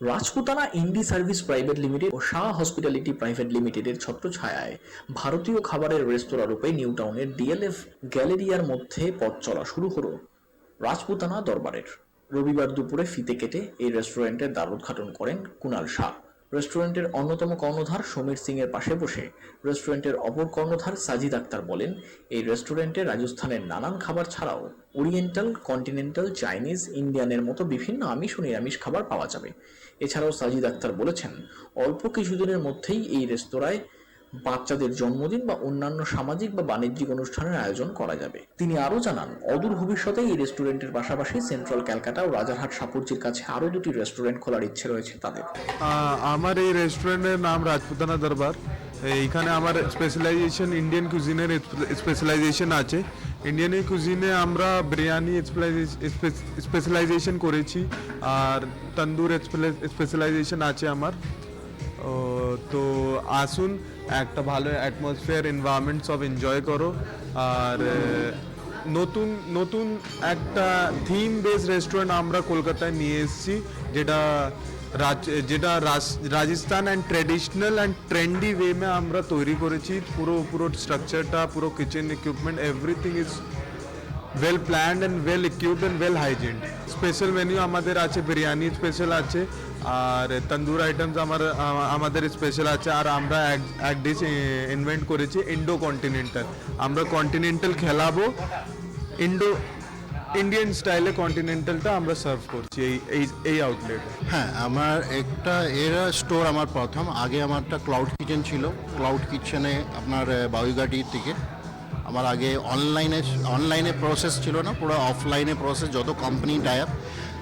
Rajputana Indie service private limited ও Shah hospitality private লিমিটেডের ছত্রছায়ায় ভারতীয় খাবারের রেস্তোরাঁ রূপে নিউ টাউনের ডিএলএফ গ্যালেরিয়ার মধ্যে পথ চলা শুরু হলো রাজপুতানা দরবারের। রবিবার দুপুরে ফিতে কেটে এই রেস্টুরেন্টের দ্বার উদ্ঘাটন করেন কুনাল শাহ। রেস্টুরেন্টের অন্যতম কর্ণধার সমীর সিং এর পাশে বসে রেস্টুরেন্টের অপর কর্ণধার সাজিদ আক্তার বলেন, এই রেস্টুরেন্টে রাজস্থানের নানান খাবার ছাড়াও ওরিয়েন্টাল, কন্টিনেন্টাল, চাইনিজ, ইন্ডিয়ানের মতো বিভিন্ন আমিষ ও নিরামিষ খাবার পাওয়া যাবে। এছাড়াও সাজিদ আক্তার বলেছেন, অল্প কিছুদিনের মধ্যেই এই রেস্তোরাঁয় বাচ্চাদের জন্মদিন বা অন্যান্য সামাজিক বা বাণিজ্যিক অনুষ্ঠানের আয়োজন করা যাবে। তিনি আরও জানান, অদূর ভবিষ্যতে এই রেস্টুরেন্টের পাশাপাশি সেন্ট্রাল ক্যালকাটা ও রাজারহাট সাপুরজির কাছে আরও দুটি রেস্টুরেন্ট খোলার ইচ্ছে রয়েছে তাদের। আমার এই রেস্টুরেন্টের নাম রাজপুতানা দরবার। এইখানে আমার স্পেশালাইজেশন ইন্ডিয়ান কুজিনের স্পেশালাইজেশন আছে। ইন্ডিয়ান কুজিনে আমরা বিরিয়ানি স্পেশালাইজেশন করেছি আর তন্দুর স্পেশালাইজেশন আছে আমার। তো আসুন, একটা ভালো অ্যাটমসফিয়ার এনভায়রনমেন্ট সব এনজয় করো। আর নতুন নতুন একটা থিম বেস রেস্টুরেন্ট আমরা কলকাতায় নিয়ে এসেছি, যেটা যেটা Rajasthan and traditional and trendy way আমরা তৈরি করেছি। পুরো পুরো স্ট্রাকচারটা পুরো kitchen equipment everything is well planned and well equipped and well hygiene special menu আমাদের আছে বিরিয়ানি স্পেশাল আছে। আর তন্দুর আইটেমস আমার, আমাদের স্পেশাল আছে, আর আমরা এক ডিশ ইনভেন্ট করেছি ইন্ডো কন্টিনেন্টাল আমরা কন্টিনেন্টাল খেলাবো ইন্ডো ইন্ডিয়ান স্টাইলে কন্টিনেন্টালটা আমরা সার্ভ করছি এই এই এই আউটলেটে হ্যাঁ আমার একটা, এর স্টোর আমার প্রথম, আগে আমারটা ক্লাউড কিচেন ছিল। ক্লাউড কিচেনে আপনার বাউইগাটির থেকে আমার আগে অনলাইনে অনলাইনে প্রসেস ছিল না, পুরো অফলাইনে প্রসেস যত company type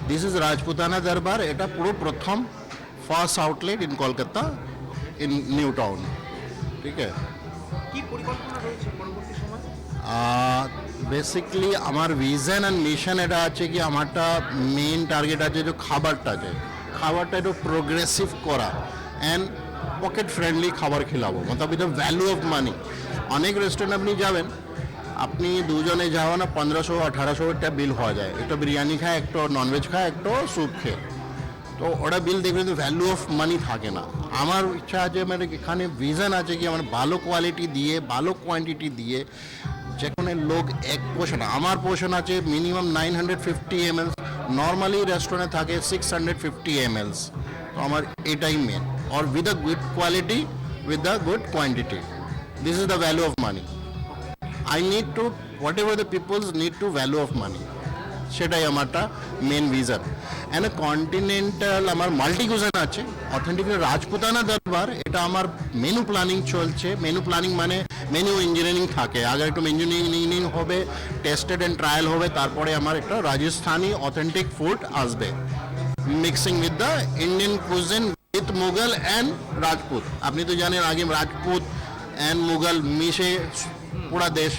this is Rajputana Darbar এটা পুরো প্রথম first outlet in Kolkata in New Town ঠিক আছে বেসিকলি আমার ভিশন অ্যান্ড মিশন এটা আছে কি আমারটা মেইন টার্গেট আছে যে খাবারটা যে খাবারটা একটু প্রোগ্রেসিভ করা অ্যান্ড পকেট ফ্রেন্ডলি খাবার খেলাবো মতলব এটা ভ্যালু অফ মানি অনেক রেস্টুরেন্ট আপনি যাবেন আপনি দুজনে যাওয়া না, পনেরোশো, আঠারোশো একটা বিল হওয়া যায়। একটা বিরিয়ানি খায়, একটা ননভেজ খায়, একটা স্যুপ খেয়ে। তো ওরা বিল দেখবেন তো ভ্যালু অফ মানি থাকে না। আমার ইচ্ছা আছে মানে এখানে ভিজন আছে কি, আমার ভালো কোয়ালিটি দিয়ে, ভালো কোয়ান্টিটি দিয়ে যেখানে লোক এক পোর্শন আমার পোর্শন আছে minimum nine hundred fifty M Ls normally রেস্টুরেন্টে থাকে six hundred fifty M Ls তো আমার এটাই main or with a good quality with the good quantity this is the value of money I need to whatever the peoples need to value of money সেটাই আমারটা main vision and continental আমার multi cuisine আছে authentic Rajputana Darbar, এটা আমার menu planning চলছে। Menu planning মানে menu engineering থাকে। আগে একটু ইঞ্জিনিয়ারিং হবে টেস্টেড অ্যান্ড ট্রায়াল হবে, তারপরে আমার একটা রাজস্থানি অথেন্টিক ফুড আসবে। Mixing with the Indian cuisine with Mughal and Rajput আপনি তো জানেন, আগে রাজপুত অ্যান্ড মুঘল মিশে পুরা দেশ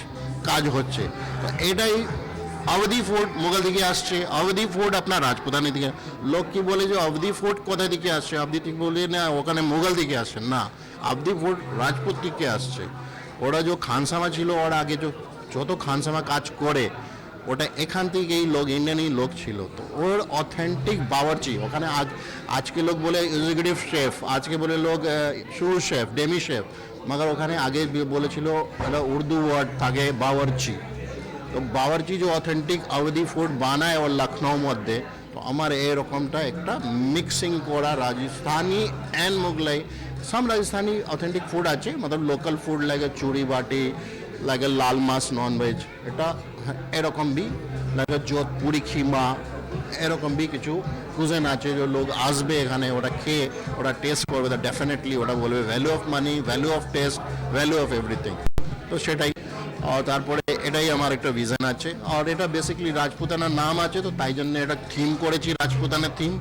কাজ হচ্ছে। এটাই অবধি ফোর্ট মোগল থেকে আসছে, অবধি ফোর্ট আপনার রাজপুতানি দিকে। লোক কি বলে যে অবধি ফোর্ট কোথা দিকে আসছে? অবধি থেকে বলে না, ওখানে মোগল থেকে আসছে। না, অবধি ফোর্ট রাজপুত থেকে আসছে। ওরা যে খানসামা ছিল, ওরা আগে যত খানসামা কাজ করে, ওটা এখান থেকেই লোক, ইন্ডিয়ানই লোক ছিল। তো ওর অথেন্টিক বাওয়ার্চি ওখানে আজ, আজকে লোক বলে এক্সিকিউটিভ শেফ আজকে বলে লোক শু শেফ ডেমি শেফ মগর ওখানে আগে বলেছিল একটা উর্দু ওয়ার্ড থাকে, বাওয়ারচি। তো বাওয়ারচি যে অথেন্টিক অবধি ফুড বানায় ওর লখনৌ মধ্যে, তো আমার এরকমটা একটা মিক্সিং করা রাজস্থানি অ্যান্ড মোগলাই সব রাজস্থানি অথেন্টিক ফুড আছে, মতলব লোকাল ফুড লাগে চুড়ি বাটি লাগে লাল মাছ নন ভেজ এটা এরকম বি লাগে যোধপুরি খিমা এরকম বি কিছু কুজেন আছে যে লোক আসবে এখানে ওটা খেয়ে ওটা টেস্ট করবে তা ডেফিনেটলি ওটা বলবে value of money value of taste value of everything তো সেটাই তারপরে এটাই আমার একটা ভিজন আছে। আর এটা বেসিক্যালি রাজপুতানার নাম আছে, তো তাই জন্য এটা থিম করেছি, রাজপুতানার থিম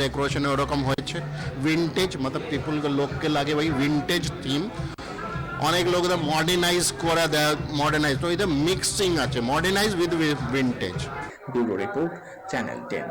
ডেকোরেশনে ওরকম হয়েছে। ভিনটেজ মতলব পিপুলকে লোককে লাগে ভাই ভিনটেজ থিম অনেক লোক এটা মডার্নাইজ করে দেয় মডার্নাইজ তো এটা মিক্সিং আছে modernise with vintage bureau report, channel ten.